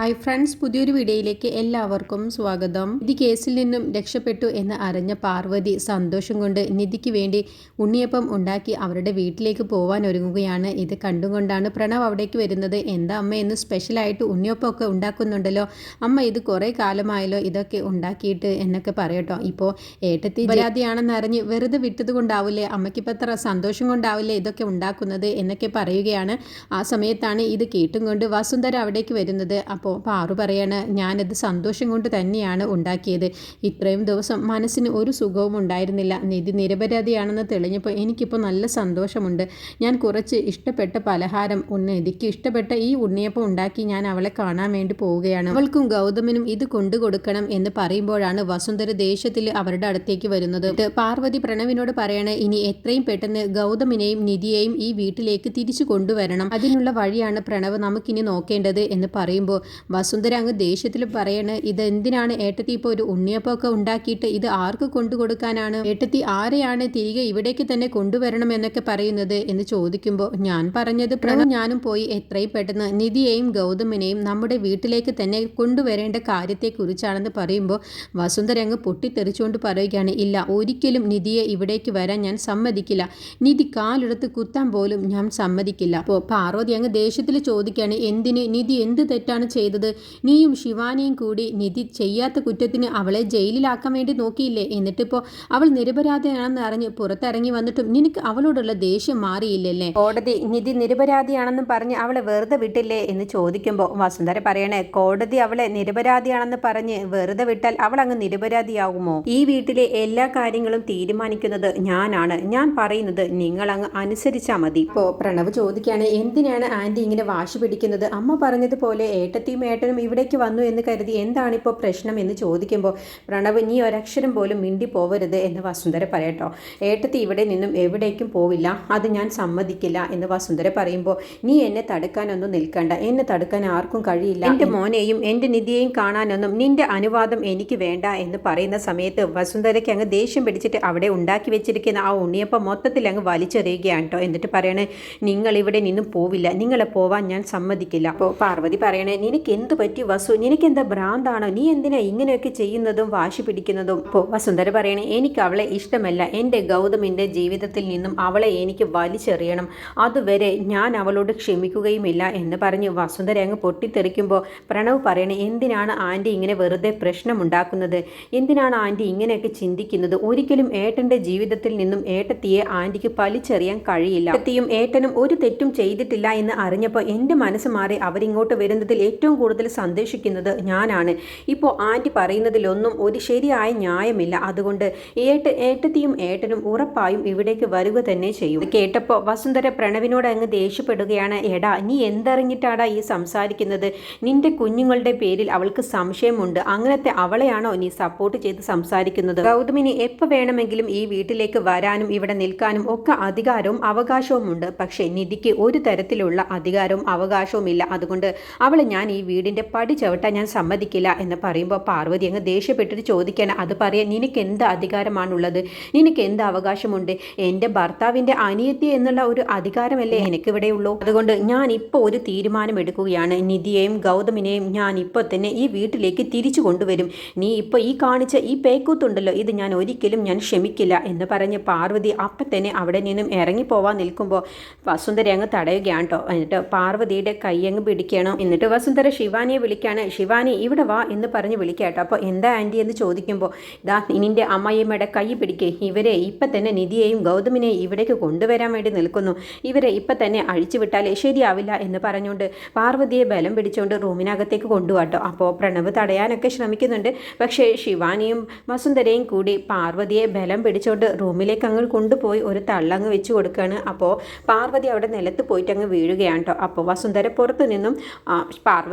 Hi friends പുതിയൊരു വീഡിയോയിലേക്ക് എല്ലാവർക്കും സ്വാഗതം. നിധി കേസിൽ നിന്നും രക്ഷപ്പെട്ടു എന്ന് അറിഞ്ഞ പാർവതി സന്തോഷം കൊണ്ട് നിധിക്ക് വേണ്ടി ഉണ്ണിയപ്പം ഉണ്ടാക്കി അവരുടെ വീട്ടിലേക്ക് പോകാൻ ഒരുങ്ങുകയാണ്. ഇത് കണ്ടുകൊണ്ടാണ് പ്രണവ് അവിടേക്ക് വരുന്നത്. എന്താ അമ്മ എന്ന് സ്പെഷ്യലായിട്ട് ഉണ്ണിയപ്പമൊക്കെ ഉണ്ടാക്കുന്നുണ്ടല്ലോ? അമ്മ ഇത് കുറേ കാലമായല്ലോ ഇതൊക്കെ ഉണ്ടാക്കിയിട്ട് എന്നൊക്കെ പറയട്ടോ. ഇപ്പോൾ ഏട്ടത്തി പരാതിയാണെന്ന് അറിഞ്ഞ് വെറുതെ വിട്ടത് കൊണ്ടാവില്ലേ? അമ്മയ്ക്കിപ്പോൾ എത്ര സന്തോഷം കൊണ്ടാവില്ലേ ഇതൊക്കെ ഉണ്ടാക്കുന്നത് എന്നൊക്കെ പറയുകയാണ്. ആ സമയത്താണ് ഇത് കേട്ടും കൊണ്ട് വസുന്ധര അവിടേക്ക് വരുന്നത്. അപ്പോൾ അപ്പോൾ പാറു പറയാണ് ഞാനത് സന്തോഷം കൊണ്ട് തന്നെയാണ് ഉണ്ടാക്കിയത്. ഇത്രയും ദിവസം മനസ്സിന് ഒരു സുഖവും ഉണ്ടായിരുന്നില്ല. നിധി നിരപരാധിയാണെന്ന് തെളിഞ്ഞപ്പോൾ എനിക്കിപ്പോൾ നല്ല സന്തോഷമുണ്ട്. ഞാൻ കുറച്ച് ഇഷ്ടപ്പെട്ട പലഹാരം നിധിക്ക് ഇഷ്ടപ്പെട്ട ഈ ഉണ്ണിയപ്പം ഉണ്ടാക്കി ഞാൻ അവളെ കാണാൻ വേണ്ടി പോവുകയാണ്. അവൾക്കും ഗൗതമനും ഇത് കൊണ്ടു കൊടുക്കണം എന്ന് പറയുമ്പോഴാണ് വസുന്ധര ദേശത്തിൽ അവരുടെ അടുത്തേക്ക് വരുന്നത്. പാർവതി പ്രണവിനോട് പറയണേ ഇനി എത്രയും പെട്ടെന്ന് ഗൗതമിനെയും നിധിയെയും ഈ വീട്ടിലേക്ക് തിരിച്ചു കൊണ്ടുവരണം. അതിനുള്ള വഴിയാണ് പ്രണവ് നമുക്കിനി നോക്കേണ്ടത് എന്ന് പറയുമ്പോൾ വസുന്ധര അങ്ങ് ദേഷ്യത്തിൽ പറയണ് ഇത് എന്തിനാണ് ഏട്ടത്തി ഇപ്പോൾ ഒരു ഉണ്ണിയപ്പമൊക്കെ ഉണ്ടാക്കിയിട്ട് ഇത് ആർക്ക് കൊണ്ടു കൊടുക്കാനാണ്? ഏട്ടത്തി ആരെയാണ് തിരികെ ഇവിടേക്ക് തന്നെ കൊണ്ടുവരണം എന്നൊക്കെ പറയുന്നത്? എന്ന് ചോദിക്കുമ്പോൾ ഞാൻ പറഞ്ഞത് പ്രണവ് ഞാനും പോയി എത്രയും പെട്ടെന്ന് നിധിയെയും ഗൗതമിനെയും നമ്മുടെ വീട്ടിലേക്ക് തന്നെ കൊണ്ടുവരേണ്ട കാര്യത്തെക്കുറിച്ചാണെന്ന് പറയുമ്പോൾ വസുന്ധര അങ്ങ് പൊട്ടിത്തെറിച്ചുകൊണ്ട് പറയുകയാണ് ഇല്ല ഒരിക്കലും നിധിയെ ഇവിടേക്ക് വരാൻ ഞാൻ സമ്മതിക്കില്ല. നിധി കാലെടുത്ത് കുത്താൻ പോലും ഞാൻ സമ്മതിക്കില്ല. അപ്പോൾ പാർവതി അങ്ങ് ദേഷ്യത്തിൽ ചോദിക്കുകയാണ് എന്തിന്? നിധി എന്ത് തെറ്റാണ് ചെയ്തത്. നീയും ശിവാനിയും കൂടി നിധി ചെയ്യാത്ത കുറ്റത്തിന് അവളെ ജയിലിലാക്കാൻ വേണ്ടി നോക്കിയില്ലേ? എന്നിട്ടിപ്പോൾ അവൾ നിരപരാധിയാണെന്ന് അറിഞ്ഞ് പുറത്തിറങ്ങി വന്നിട്ടും നിനക്ക് അവളോടുള്ള ദേഷ്യം മാറിയില്ലല്ലേ? കോടതി നിധി നിരപരാധിയാണെന്ന് പറഞ്ഞ് അവളെ വെറുതെ വിട്ടില്ലേ എന്ന് ചോദിക്കുമ്പോൾ വസുന്ധര പറയണേ കോടതി അവളെ നിരപരാധിയാണെന്ന് പറഞ്ഞ് വെറുതെ വിട്ടാൽ അവൾ അങ്ങ് നിരപരാധിയാകുമോ? ഈ വീട്ടിലെ എല്ലാ കാര്യങ്ങളും തീരുമാനിക്കുന്നത് ഞാനാണ്. ഞാൻ പറയുന്നത് നിങ്ങൾ അങ്ങ് അനുസരിച്ചാൽ മതി. ഇപ്പോ പ്രണവ് ചോദിക്കുകയാണ് എന്തിനാണ് ആന്റി ഇങ്ങനെ വാശി പിടിക്കുന്നത്? അമ്മ പറഞ്ഞതുപോലെ ഏട്ടത്തിയും അമ്മയും ഏട്ടനും ഇവിടേക്ക് വന്നു എന്ന് കരുതി എന്താണിപ്പോൾ പ്രശ്നം എന്ന് ചോദിക്കുമ്പോൾ പ്രണവ് നീ ഒരക്ഷരം പോലും മിണ്ടി പോവരുത് എന്ന് വസുന്ധര പറയട്ടോ ഏട്ടത്തി ഇവിടെ നിന്നും എവിടേക്കും പോവില്ല. അത് ഞാൻ സമ്മതിക്കില്ല എന്ന് വസുന്ധര പറയുമ്പോൾ നീ എന്നെ തടുക്കാനൊന്നും നിൽക്കണ്ട. എന്നെ തടുക്കാൻ ആർക്കും കഴിയില്ല. എന്റെ മോനെയും എന്റെ നിധിയെയും കാണാനൊന്നും നിന്റെ അനുവാദം എനിക്ക് വേണ്ട എന്ന് പറയുന്ന സമയത്ത് വസുന്ധരയ്ക്ക് അങ്ങ് ദേഷ്യം പിടിച്ചിട്ട് അവിടെ ഉണ്ടാക്കി വെച്ചിരിക്കുന്ന ആ ഉണ്ണിയപ്പം മൊത്തത്തിൽ അങ്ങ് വലിച്ചെറിയുകയാണ് കേട്ടോ എന്നിട്ട് പറയണേ നിങ്ങൾ ഇവിടെ നിന്നും പോവില്ല. നിങ്ങളെ പോവാൻ ഞാൻ സമ്മതിക്കില്ല. അപ്പോൾ പാർവതി പറയണേ നിനക്ക് എന്ത് പറ്റി വസു? നിനക്കെന്താ ഭ്രാന്താണോ? നീ എന്തിനാ ഇങ്ങനെയൊക്കെ ചെയ്യുന്നതും വാശി പിടിക്കുന്നതും? ഇപ്പോൾ വസുന്ധര പറയണേ എനിക്ക് അവളെ ഇഷ്ടമല്ല. എന്റെ ഗൗതമിന്റെ ജീവിതത്തിൽ നിന്നും അവളെ എനിക്ക് വലിച്ചെറിയണം. അതുവരെ ഞാൻ അവളോട് ക്ഷമിക്കുകയുമില്ല എന്ന് പറഞ്ഞ് വസുന്ധര അങ്ങ് പൊട്ടിത്തെറിക്കുമ്പോൾ പ്രണവ് പറയണേ എന്തിനാണ് ആന്റി ഇങ്ങനെ വെറുതെ പ്രശ്നമുണ്ടാക്കുന്നത്? എന്തിനാണ് ആന്റി ഇങ്ങനെയൊക്കെ ചിന്തിക്കുന്നത്? ഒരിക്കലും ഏട്ടന്റെ ജീവിതത്തിൽ നിന്നും ഏട്ടത്തിയെ ആന്റിക്ക് വലിച്ചെറിയാൻ കഴിയില്ല. ഏട്ടത്തിയും ഏട്ടനും ഒരു തെറ്റും ചെയ്തിട്ടില്ല എന്ന് അറിഞ്ഞപ്പോൾ എന്റെ മനസ്സ് മാറി അവരിങ്ങോട്ട് വരുന്നതിൽ ഏറ്റവും കൂടുതൽ സന്ദേശിക്കുന്നത് ഞാനാണ്. ഇപ്പോൾ ആന്റി പറയുന്നതിലൊന്നും ഒരു ശരിയായ ന്യായമില്ല. അതുകൊണ്ട് ഏട്ട ഏട്ടത്തിയും ഏട്ടനും ഉറപ്പായും ഇവിടേക്ക് വരിക തന്നെ ചെയ്യും. കേട്ടപ്പോൾ വസുന്ധര പ്രണവിനോട് അങ്ങ് ദേഷ്യപ്പെടുകയാണ്. എടാ നീ എന്തറിഞ്ഞിട്ടാടാ ഈ സംസാരിക്കുന്നത്? നിന്റെ കുഞ്ഞുങ്ങളുടെ പേരിൽ അവൾക്ക് സംശയമുണ്ട്. അങ്ങനത്തെ അവളെയാണോ നീ സപ്പോർട്ട് ചെയ്ത് സംസാരിക്കുന്നത്? ഗൗതമിന് എപ്പോൾ വേണമെങ്കിലും ഈ വീട്ടിലേക്ക് വരാനും ഇവിടെ നിൽക്കാനും ഒക്കെ അധികാരവും അവകാശവും ഉണ്ട് പക്ഷേ നിധിക്ക് ഒരു തരത്തിലുള്ള അധികാരവും അവകാശവും ഇല്ല അതുകൊണ്ട് അവളെ ഞാൻ ഈ വീടിന്റെ പടി ചവിട്ടാൻ ഞാൻ സമ്മതിക്കില്ല എന്ന് പറയുമ്പോൾ പാർവതി അങ്ങ് ദേഷ്യപ്പെട്ടിട്ട് ചോദിക്കണം അത് പറയാൻ നിനക്ക് എന്ത് അധികാരമാണുള്ളത്? നിനക്ക് എന്ത് അവകാശമുണ്ട്? എന്റെ ഭർത്താവിന്റെ അനിയത്തി എന്നുള്ള ഒരു അധികാരമല്ലേ എനിക്കിവിടെയുള്ളൂ അതുകൊണ്ട് ഞാൻ ഇപ്പോൾ ഒരു തീരുമാനം എടുക്കുകയാണ്. നിധിയെയും ഗൗതമിനെയും ഞാൻ ഇപ്പോൾ തന്നെ ഈ വീട്ടിലേക്ക് തിരിച്ചു കൊണ്ടുവരും. നീ ഇപ്പോൾ ഈ കാണിച്ച ഈ പേക്കൂത്തുണ്ടല്ലോ ഇത് ഞാൻ ഒരിക്കലും ഞാൻ ക്ഷമിക്കില്ല എന്ന് പറഞ്ഞ് പാർവതി അപ്പം തന്നെ അവിടെ നിന്നും ഇറങ്ങിപ്പോവാൻ നിൽക്കുമ്പോൾ വസുന്ധര അങ്ങ് തടയുകയാണ് കേട്ടോ എന്നിട്ട് പാർവതിയുടെ കൈയങ്ങ് പിടിക്കണം. എന്നിട്ട് വസുന്ധര ശിവാനിയെ വിളിക്കുകയാണ് ശിവാനി ഇവിടെ വാ എന്ന് പറഞ്ഞ് വിളിക്കാട്ടോ അപ്പോൾ എന്താ ആന്റി എന്ന് ചോദിക്കുമ്പോൾ ഇതാ നിന്റെ അമ്മയമ്മയുടെ കൈ പിടിക്കേ. ഇവരെ ഇപ്പം തന്നെ നിധിയെയും ഗൗതമിനെയും ഇവിടേക്ക് കൊണ്ടുവരാൻ വേണ്ടി നിൽക്കുന്നു. ഇവരെ ഇപ്പം തന്നെ അഴിച്ചു വിട്ടാലേ ശരിയാവില്ല എന്ന് പറഞ്ഞുകൊണ്ട് പാർവതിയെ ബലം പിടിച്ചുകൊണ്ട് റൂമിനകത്തേക്ക് കൊണ്ടുപോകട്ടോ അപ്പോൾ പ്രണവ് തടയാനൊക്കെ ശ്രമിക്കുന്നുണ്ട്. പക്ഷേ ശിവാനിയും വസുന്ധരയും കൂടി പാർവതിയെ ബലം പിടിച്ചുകൊണ്ട് റൂമിലേക്ക് അങ്ങ് കൊണ്ടുപോയി ഒരു തള്ളങ്ങ് വെച്ച് കൊടുക്കുകയാണ് അപ്പോൾ പാർവതി അവിടെ നിലത്ത് പോയിട്ട് അങ്ങ് വീഴുകയാണ് കേട്ടോ. അപ്പോൾ വസുന്ധര പുറത്തു നിന്നും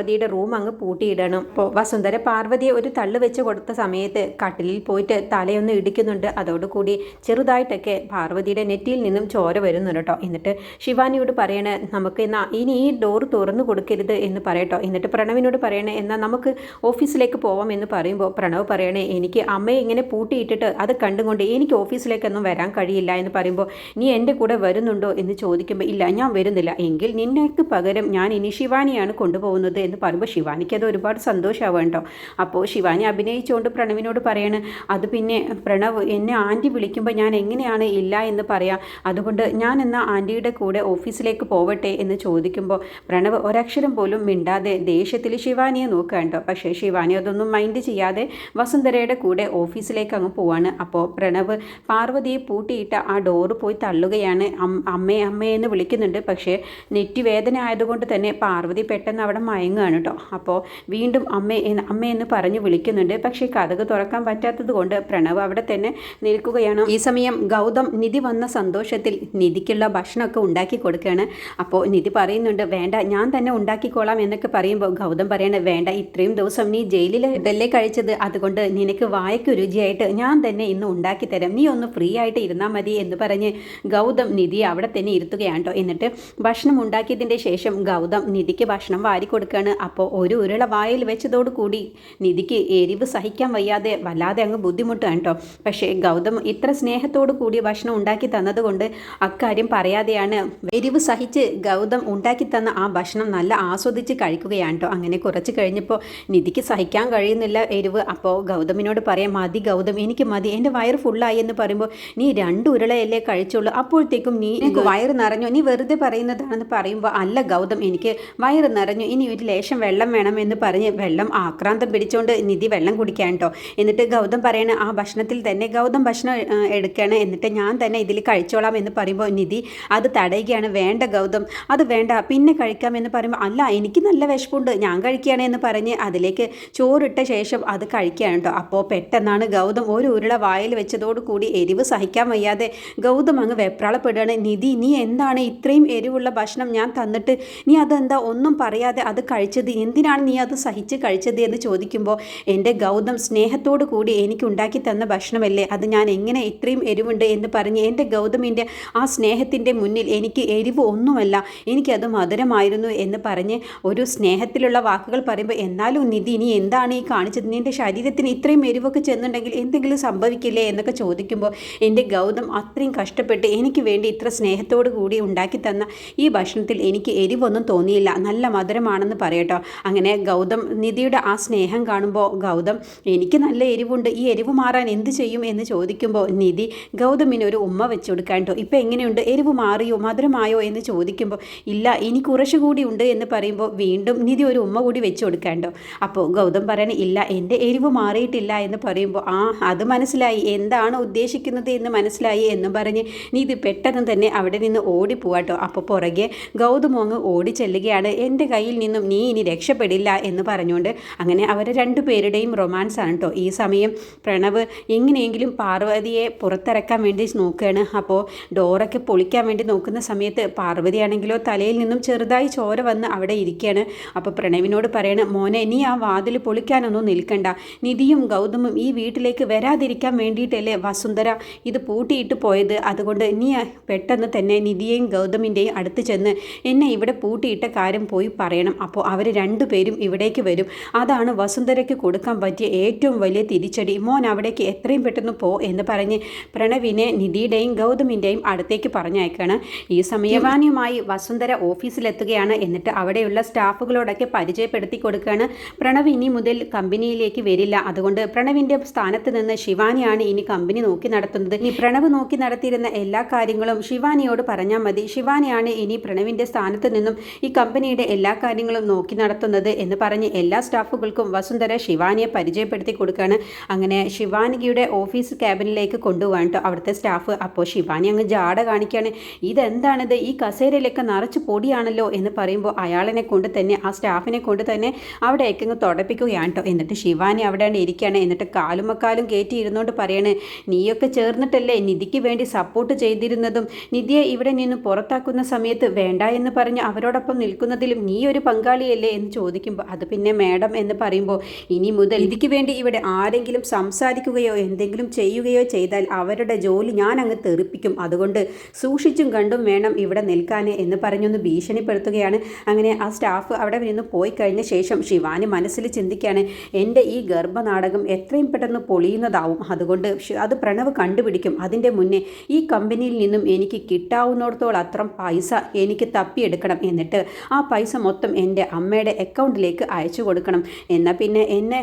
പാർവതിയുടെ റൂം അങ്ങ് പൂട്ടിയിടണം. അപ്പോൾ വസുന്ധര പാർവതിയെ ഒരു തള്ളു വെച്ച് കൊടുത്ത സമയത്ത് കട്ടിലിൽ പോയിട്ട് തലയൊന്ന് ഇടിക്കുന്നുണ്ട്. അതോടുകൂടി ചെറുതായിട്ടൊക്കെ പാർവതിയുടെ നെറ്റിയിൽ നിന്നും ചോര വരുന്നുണ്ട് കേട്ടോ എന്നിട്ട് ശിവാനിയോട് പറയണേ നമുക്ക് എന്നാ ഇനി ഈ ഡോർ തുറന്നു കൊടുക്കരുത് എന്ന് പറയട്ടോ. എന്നിട്ട് പ്രണവിനോട് പറയണേ എന്നാൽ നമുക്ക് ഓഫീസിലേക്ക് പോവാം എന്ന് പറയുമ്പോൾ പ്രണവ് പറയണേ എനിക്ക് അമ്മയെ ഇങ്ങനെ പൂട്ടിയിട്ടിട്ട് അത് കണ്ടുകൊണ്ട് എനിക്ക് ഓഫീസിലേക്കൊന്നും വരാൻ കഴിയില്ല എന്ന് പറയുമ്പോൾ നീ എന്റെ കൂടെ വരുന്നുണ്ടോ? എന്ന് ചോദിക്കുമ്പോൾ ഇല്ല ഞാൻ വരുന്നില്ല. എങ്കിൽ നിന്നേക്ക് പകരം ഞാൻ ഇനി ശിവാനിയാണ് കൊണ്ടുപോകുന്നത് എന്ന് എന്ന് പറയുമ്പോൾ ശിവാനിക്ക് അത് ഒരുപാട് സന്തോഷമാവും കേട്ടോ. അപ്പോൾ ശിവാനി അഭിനയിച്ചുകൊണ്ട് പ്രണവിനോട് പറയാണ് അത് പിന്നെ പ്രണവ് എന്നെ ആന്റി വിളിക്കുമ്പോൾ ഞാൻ എങ്ങനെയാണ് ഇല്ല എന്ന് പറയാം. അതുകൊണ്ട് ഞാൻ എന്നാൽ ആന്റിയുടെ കൂടെ ഓഫീസിലേക്ക് പോവട്ടെ? എന്ന് ചോദിക്കുമ്പോൾ പ്രണവ് ഒരക്ഷരം പോലും മിണ്ടാതെ ദേഷ്യത്തിൽ ശിവാനിയെ നോക്കുകയുണ്ടോ പക്ഷേ ശിവാനി അതൊന്നും മൈൻഡ് ചെയ്യാതെ വസുന്ധരയുടെ കൂടെ ഓഫീസിലേക്ക് അങ്ങ് പോവാണ്. അപ്പോൾ പ്രണവ് പാർവതിയെ പൂട്ടിയിട്ട് ആ ഡോറ് പോയി തള്ളുകയാണ്. അമ്മേ അമ്മേ എന്ന് വിളിക്കുന്നുണ്ട്. പക്ഷേ നെറ്റി വേദന ആയതുകൊണ്ട് തന്നെ പാർവതി പെട്ടെന്ന് അവിടെ മയങ്ങുകയാണ് കേട്ടോ അപ്പോൾ വീണ്ടും അമ്മേ എന്ന് അമ്മേ എന്ന് പറഞ്ഞ് വിളിക്കുന്നുണ്ട്. പക്ഷേ കഥക് തുറക്കാൻ പറ്റാത്തത് കൊണ്ട് പ്രണവ് അവിടെ തന്നെ നിൽക്കുകയാണ്. ഈ സമയം ഗൗതം നിധി വന്ന സന്തോഷത്തിൽ നിധിക്കുള്ള ഭക്ഷണമൊക്കെ ഉണ്ടാക്കി കൊടുക്കുകയാണ്. അപ്പോൾ നിധി പറയുന്നുണ്ട് വേണ്ട ഞാൻ തന്നെ ഉണ്ടാക്കിക്കോളാം എന്നൊക്കെ പറയുമ്പോൾ ഗൗതം പറയണ വേണ്ട ഇത്രയും ദിവസം നീ ജയിലിൽ ഇതല്ലേ കഴിച്ചത്? അതുകൊണ്ട് നിനക്ക് വായയ്ക്ക് രുചിയായിട്ട് ഞാൻ തന്നെ ഇന്ന് ഉണ്ടാക്കി തരാം. നീ ഒന്ന് ഫ്രീ ആയിട്ട് ഇരുന്നാൽ മതി എന്ന് പറഞ്ഞ് ഗൗതം നിധി അവിടെ തന്നെ ഇരുത്തുകയാണ് കേട്ടോ എന്നിട്ട് ഭക്ഷണം ഉണ്ടാക്കിയതിന്റെ ശേഷം ഗൗതം നിധിക്ക് ഭക്ഷണം വാരി കൊടുക്കുകയാണ്. അപ്പോൾ ഒരു ഉരുള വായിൽ വെച്ചതോടു കൂടി നിധിക്ക് എരിവ് സഹിക്കാൻ വയ്യാതെ വല്ലാതെ അങ്ങ് ബുദ്ധിമുട്ടാണ് കേട്ടോ പക്ഷേ ഗൗതം ഇത്ര സ്നേഹത്തോടു കൂടി ഭക്ഷണം ഉണ്ടാക്കി തന്നതുകൊണ്ട് അക്കാര്യം പറയാതെയാണ് എരിവ് സഹിച്ച് ഗൗതം ഉണ്ടാക്കി തന്ന ആ ഭക്ഷണം നല്ല ആസ്വദിച്ച് കഴിക്കുകയാണ് കേട്ടോ അങ്ങനെ കുറച്ച് കഴിഞ്ഞപ്പോൾ നിധിക്ക് സഹിക്കാൻ കഴിയുന്നില്ല എരിവ്. അപ്പോൾ ഗൗതമിനോട് പറയാം മതി ഗൗതം എനിക്ക് മതി. എന്റെ വയറ് ഫുള്ളായി എന്ന് പറയുമ്പോൾ നീ രണ്ട് ഉരുളയല്ലേ കഴിച്ചുള്ളൂ. അപ്പോഴത്തേക്കും നീ വയറ് നിറഞ്ഞു. നീ വെറുതെ പറയുന്നതാണെന്ന് പറയുമ്പോൾ അല്ല ഗൗതം എനിക്ക് വയറ് നിറഞ്ഞു. ഇനി ഒരു ലേശം വെള്ളം വേണം എന്ന് പറഞ്ഞ് വെള്ളം ആക്രാന്തം പിടിച്ചുകൊണ്ട് നിധി വെള്ളം കുടിക്കാൻ കേട്ടോ എന്നിട്ട് ഗൗതം പറയണ ആ ഭക്ഷണത്തിൽ തന്നെ ഗൗതം ഭക്ഷണം എടുക്കുകയാണ് എന്നിട്ട് ഞാൻ തന്നെ ഇതിൽ കഴിച്ചോളാം എന്ന് പറയുമ്പോൾ നിധി അത് തടയുകയാണ്. വേണ്ട ഗൗതം അത് വേണ്ട. പിന്നെ കഴിക്കാം എന്ന് പറയുമ്പോൾ അല്ല എനിക്ക് നല്ല വിശപ്പുണ്ട്. ഞാൻ കഴിക്കുകയാണ് എന്ന് പറഞ്ഞ് അതിലേക്ക് ചോറിട്ട ശേഷം അത് കഴിക്കുകയാണ് കേട്ടോ അപ്പോൾ പെട്ടെന്നാണ് ഗൗതം ഒരു ഉരുള വായിൽ വെച്ചതോടുകൂടി എരിവ് സഹിക്കാൻ വയ്യാതെ ഗൗതം അങ്ങ് വെപ്രാളപ്പെടുകയാണ്. നിധി നീ എന്താണ് ഇത്രയും എരിവുള്ള ഭക്ഷണം ഞാൻ തന്നിട്ട്? നീ അതെന്താ? ഒന്നും പറയാതെ അത് കഴിച്ചത്? എന്തിനാണ് നീ അത് സഹിച്ച് കഴിച്ചത് എന്ന് ചോദിക്കുമ്പോൾ എന്റെ ഗൗതം സ്നേഹത്തോടു കൂടി എനിക്ക് ഉണ്ടാക്കി തന്ന ഭക്ഷണമല്ലേ? അത് ഞാൻ എങ്ങനെ ഇത്രയും എരിവുണ്ട്? എന്ന് പറഞ്ഞ് എന്റെ ഗൗതമിന്റെ ആ സ്നേഹത്തിന്റെ മുന്നിൽ എനിക്ക് എരിവ് ഒന്നുമല്ല എനിക്കത് മധുരമായിരുന്നു എന്ന് പറഞ്ഞ് ഒരു സ്നേഹത്തിലുള്ള വാക്കുകൾ പറയുമ്പോൾ എന്നാലും നിധി ഇനി എന്താണ് ഈ കാണിച്ചത്? നിന്റെ ശരീരത്തിന് ഇത്രയും എരിവൊക്കെ ചെന്നുണ്ടെങ്കിൽ എന്തെങ്കിലും സംഭവിക്കില്ലേ? എന്നൊക്കെ ചോദിക്കുമ്പോൾ എന്റെ ഗൗതം അത്രയും കഷ്ടപ്പെട്ട് എനിക്ക് വേണ്ടി ഇത്ര സ്നേഹത്തോടു കൂടി ഉണ്ടാക്കി തന്ന ഈ ഭക്ഷണത്തിൽ എനിക്ക് എരിവൊന്നും തോന്നിയില്ല. നല്ല മധുരമാണെന്ന് പറയട്ടോ അങ്ങനെ ഗൗതം നിധിയുടെ ആ സ്നേഹം കാണുമ്പോൾ ഗൗതം എനിക്ക് നല്ല എരിവുണ്ട് ഈ എരിവ് മാറാൻ എന്ത് ചെയ്യും? എന്ന് ചോദിക്കുമ്പോൾ നിധി ഗൗതമിന് ഒരു ഉമ്മ വെച്ചു കൊടുക്കാൻ കേട്ടോ ഇപ്പം എങ്ങനെയുണ്ട്? എരിവ് മാറിയോ? മധുരമായോ? എന്ന് ചോദിക്കുമ്പോൾ ഇല്ല ഇനി കുറച്ചുകൂടി ഉണ്ട് എന്ന് പറയുമ്പോൾ വീണ്ടും നിധി ഒരു ഉമ്മ കൂടി വെച്ചു കൊടുക്കാൻ കേട്ടോ അപ്പോൾ ഗൗതം പറയാൻ ഇല്ല എന്റെ എരിവ് മാറിയിട്ടില്ല എന്ന് പറയുമ്പോൾ ആ അത് മനസ്സിലായി. എന്താണ് ഉദ്ദേശിക്കുന്നത് എന്ന് മനസ്സിലായി എന്നും പറഞ്ഞ് നിധി പെട്ടെന്ന് തന്നെ അവിടെ നിന്ന് ഓടിപ്പോവാട്ടോ അപ്പോൾ പുറകെ ഗൗതം അങ്ങ് ഓടി ചെല്ലുകയാണ് എന്റെ കയ്യിൽ നിന്നും നീ ഇനി രക്ഷപ്പെടില്ല എന്ന് പറഞ്ഞുകൊണ്ട് അങ്ങനെ അവരെ രണ്ടുപേരുടെയും റൊമാൻസ് ആണ് കേട്ടോ. ഈ സമയം പ്രണവ് എങ്ങനെയെങ്കിലും പാർവതിയെ പുറത്തിറക്കാൻ വേണ്ടി നോക്കുകയാണ്. അപ്പോൾ ഡോറൊക്കെ പൊളിക്കാൻ വേണ്ടി നോക്കുന്ന സമയത്ത് പാർവതിയാണെങ്കിലോ തലയിൽ നിന്നും ചെറുതായി ചോര വന്ന് അവിടെ ഇരിക്കുകയാണ്. അപ്പോൾ പ്രണവിനോട് പറയണ മോനെ നീ ആ വാതിൽ പൊളിക്കാനൊന്നും നിൽക്കണ്ട. നിധിയും ഗൗതമും ഈ വീട്ടിലേക്ക് വരാതിരിക്കാൻ വേണ്ടിയിട്ടല്ലേ വസുന്ധര ഇത് പൂട്ടിയിട്ട് പോയത്? അതുകൊണ്ട് നീ പെട്ടെന്ന് തന്നെ നിധിയെയും ഗൗതമിന്റെയും അടുത്ത് ചെന്ന് എന്നെ ഇവിടെ പൂട്ടിയിട്ട കാര്യം പോയി പറയണം. അപ്പോൾ അവർ രണ്ടുപേരും ഇവിടേക്ക് വരും. അതാണ് വസുന്ധരയ്ക്ക് കൊടുക്കാൻ പറ്റിയ ഏറ്റവും വലിയ തിരിച്ചടി. മോൻ അവിടേക്ക് എത്രയും പെട്ടെന്ന് പോ എന്ന് പറഞ്ഞ് പ്രണവിനെ നിധിയുടെയും ഗൗതമിന്റെയും അടുത്തേക്ക് പറഞ്ഞയക്കാണ്. ഈ സമയവാനിയുമായി യവാനിയുമായി വസുന്ധര ഓഫീസിലെത്തുകയാണ്. എന്നിട്ട് അവിടെയുള്ള സ്റ്റാഫുകളോടൊക്കെ പരിചയപ്പെടുത്തി കൊടുക്കുകയാണ് പ്രണവ് ഇനി മുതൽ കമ്പനിയിലേക്ക് വരില്ല. അതുകൊണ്ട് പ്രണവിന്റെ സ്ഥാനത്ത് നിന്ന് ശിവാനിയാണ് ഇനി കമ്പനി നോക്കി നടത്തുന്നത്. ഇനി പ്രണവ് നോക്കി നടത്തിയിരുന്ന എല്ലാ കാര്യങ്ങളും ശിവാനിയോട് പറഞ്ഞാൽ മതി. ശിവാനിയാണ് ഇനി പ്രണവിന്റെ സ്ഥാനത്ത് നിന്നും ഈ കമ്പനിയുടെ എല്ലാ കാര്യങ്ങളും നോക്കി നടത്തുന്നത് എന്ന് പറഞ്ഞ് എല്ലാ സ്റ്റാഫുകൾക്കും വസുന്ധര ശിവാനിയെ പരിചയപ്പെടുത്തി കൊടുക്കുകയാണ്. അങ്ങനെ ശിവാനിയുടെ ഓഫീസ് ക്യാബിനിലേക്ക് കൊണ്ടുപോകാൻ കേട്ടോ അവിടുത്തെ സ്റ്റാഫ് അപ്പോൾ ശിവാനി അങ്ങ് ജാട കാണിക്കുകയാണ്. ഇതെന്താണിത്? ഈ കസേരയിലൊക്കെ നിറച്ച് പൊടിയാണല്ലോ എന്ന് പറയുമ്പോൾ അയാളിനെ കൊണ്ട് തന്നെ ആ സ്റ്റാഫിനെ കൊണ്ട് തന്നെ അവിടേക്ക് അങ്ങ് തുടപ്പിക്കുകയാണ് കേട്ടോ എന്നിട്ട് ശിവാനി അവിടെയാണ് ഇരിക്കുകയാണ്. എന്നിട്ട് കാലുമക്കാലും കയറ്റി ഇരുന്നുകൊണ്ട് പറയണ് നീയൊക്കെ ചേർന്നിട്ടല്ലേ നിധിക്ക് വേണ്ടി സപ്പോർട്ട് ചെയ്തിരുന്നതും? നിധിയെ ഇവിടെ നിന്ന് പുറത്താക്കുന്ന സമയത്ത് വേണ്ട എന്ന് പറഞ്ഞ് അവരോടൊപ്പം നിൽക്കുന്നതിലും നീ ഒരു പങ്കാളിയല്ലേ? എന്ന് ചോദിക്കുമ്പോൾ അത് പിന്നെ മേഡം എന്ന് പറയുമ്പോൾ ഇനി മുതൽ ഇതിക്ക് വേണ്ടി ഇവിടെ ആരെങ്കിലും സംസാരിക്കുകയോ എന്തെങ്കിലും ചെയ്യുകയോ ചെയ്താൽ അവരുടെ ജോലി ഞാൻ അങ്ങ് തെറിപ്പിക്കും. അതുകൊണ്ട് സൂക്ഷിച്ചും കണ്ടും വേണം ഇവിടെ നിൽക്കാൻ എന്ന് പറഞ്ഞൊന്ന് ഭീഷണിപ്പെടുത്തുകയാണ്. അങ്ങനെ ആ സ്റ്റാഫ് അവിടെ നിന്ന് പോയി കഴിഞ്ഞ ശേഷം ശിവാനി മനസ്സിൽ ചിന്തിക്കുകയാണ് എന്റെ ഈ ഗർഭനാടകം എത്രയും പെട്ടെന്ന് പൊളിയുന്നതാവും. അതുകൊണ്ട് അത് പ്രണവ് കണ്ടുപിടിക്കും. അതിന്റെ മുന്നേ ഈ കമ്പനിയിൽ നിന്നും എനിക്ക് കിട്ടാവുന്നിടത്തോളം അത്ര പൈസ എനിക്ക് തപ്പിയെടുക്കണം എന്നിട്ട് ആ പൈസ മൊത്തം എന്റെ അമ്മയുടെ അക്കൗണ്ടിലേക്ക് അയച്ചു കൊടുക്കണം. എന്നാൽ പിന്നെ എന്നെ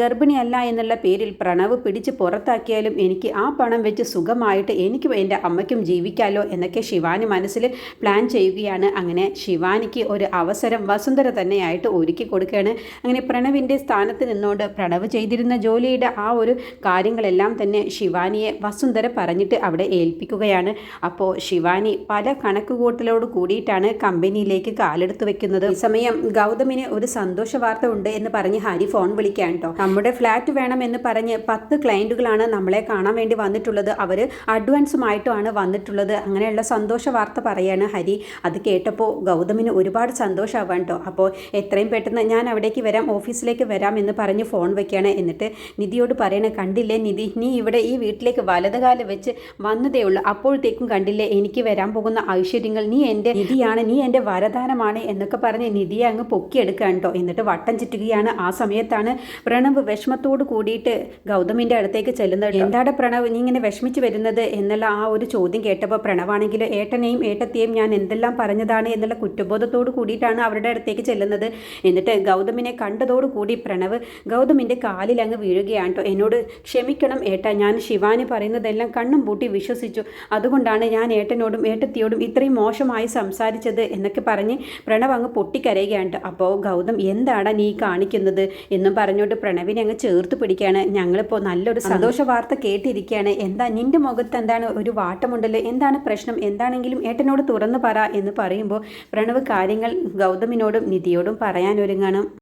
ഗർഭിണിയല്ല എന്നുള്ള പേരിൽ പ്രണവ് പിടിച്ച് പുറത്താക്കിയാലും എനിക്ക് ആ പണം വെച്ച് സുഖമായിട്ട് എനിക്കും എന്റെ അമ്മയ്ക്കും ജീവിക്കാമല്ലോ എന്നൊക്കെ ശിവാനി മനസ്സിൽ പ്ലാൻ ചെയ്യുകയാണ്. അങ്ങനെ ശിവാനിക്ക് ഒരു അവസരം വസുന്ധര തന്നെയായിട്ട് ഒരുക്കി കൊടുക്കുകയാണ്. അങ്ങനെ പ്രണവിന്റെ സ്ഥാനത്ത് നിന്നുകൊണ്ട് പ്രണവ് ചെയ്തിരുന്ന ജോലിയുടെ ആ ഒരു കാര്യങ്ങളെല്ലാം തന്നെ ശിവാനിയെ വസുന്ധര പറഞ്ഞിട്ട് അവിടെ ഏൽപ്പിക്കുകയാണ്. അപ്പോൾ ശിവാനി പല കണക്കുകൂട്ടലോട് കൂടിയിട്ടാണ് കമ്പനിയിലേക്ക് കാലെടുത്ത് വെക്കുന്നത്. ഈ സമയം ഗൗതമിന് ഒരു സന്തോഷ വാർത്ത ഉണ്ട് എന്ന് പറഞ്ഞ് ഹരി ഫോൺ വിളിക്കാൻ കേട്ടോ. നമ്മുടെ ഫ്ലാറ്റ് വേണം എന്ന് പറഞ്ഞ് പത്ത് ക്ലയന്റുകളാണ് നമ്മളെ കാണാൻ വേണ്ടി വന്നിട്ടുള്ളത്. അവർ അഡ്വാൻസുമായിട്ടുമാണ് വന്നിട്ടുള്ളത്. അങ്ങനെയുള്ള സന്തോഷ വാർത്ത പറയാണ് ഹരി. അത് കേട്ടപ്പോൾ ഗൗതമിന് ഒരുപാട് സന്തോഷമാവാൻ കേട്ടോ. അപ്പോൾ എത്രയും പെട്ടെന്ന് ഞാൻ അവിടേക്ക് വരാം ഓഫീസിലേക്ക് വരാം എന്ന് പറഞ്ഞ് ഫോൺ വെക്കുകയാണ്. എന്നിട്ട് നിധിയോട് പറയണ കണ്ടില്ലേ നിധി നീ ഇവിടെ ഈ വീട്ടിലേക്ക് വലതുകാലം വെച്ച് വന്നതേ ഉള്ളൂ. അപ്പോഴത്തേക്കും കണ്ടില്ലേ എനിക്ക് വരാൻ പോകുന്ന ഐശ്വര്യങ്ങൾ. നീ എന്റെ നിധിയാണ് നീ എന്റെ വരദാനമാണ് എന്നൊക്കെ പറഞ്ഞ് നിധിയെ അങ്ങ് പൊക്കിയെടുക്കാൻ കേട്ടോ. എന്നിട്ട് വട്ടം ചുറ്റുകയാണ്. ആ സമയത്താണ് പ്രണവ് വിഷമത്തോട് കൂടിയിട്ട് ഗൗതമിന്റെ അടുത്തേക്ക് ചെല്ലുന്നത് എന്താണ് പ്രണവ് നീ ഇങ്ങനെ വിഷമിച്ച് വരുന്നത് എന്നുള്ള ആ ഒരു ചോദ്യം കേട്ടപ്പോൾ പ്രണവാണെങ്കിൽ ഏട്ടനെയും ഏട്ടത്തെയും ഞാൻ എന്തെല്ലാം പറഞ്ഞതാണ് എന്നുള്ള കുറ്റബോധത്തോട് കൂടിയിട്ടാണ് അവരുടെ അടുത്തേക്ക് ചെല്ലുന്നത്. എന്നിട്ട് ഗൗതമിനെ കണ്ടതോട് കൂടി പ്രണവ് ഗൗതമിന്റെ കാലിൽ അങ്ങ് വീഴുകയാണ് കേട്ടോ. എന്നോട് ക്ഷമിക്കണം ഏട്ടാ ഞാൻ ശിവാനി പറയുന്നതെല്ലാം കണ്ണും പൂട്ടി വിശ്വസിച്ചു. അതുകൊണ്ടാണ് ഞാൻ ഏട്ടനോടും ഏട്ടത്തിയോടും ഇത്രയും മോശമായി സംസാരിച്ചത് എന്നൊക്കെ പറഞ്ഞ് പ്രണവ് അങ്ങ് പൊട്ടിക്കരയുകയാണ് ട്ടോ. അപ്പോൾ ഗൗതം എന്താണ് നീ കാണിക്കുന്നത്? എന്നും പറഞ്ഞുകൊണ്ട് പ്രണവിനെ അങ്ങ് ചേർത്ത് പിടിക്കുകയാണ്. ഞങ്ങളിപ്പോൾ നല്ലൊരു സന്തോഷ വാർത്ത കേട്ടിരിക്കുകയാണ്. എന്താ നിന്റെ മുഖത്ത് എന്താണ് ഒരു വാട്ടമുണ്ടല്ലോ? എന്താണ് പ്രശ്നം? എന്താണെങ്കിലും ഏട്ടനോട് തുറന്നു പറ എന്ന് പറയുമ്പോൾ പ്രണവ് കാര്യങ്ങൾ ഗൗതമിനോടും നിധിയോടും പറയാനൊരുങ്ങണം.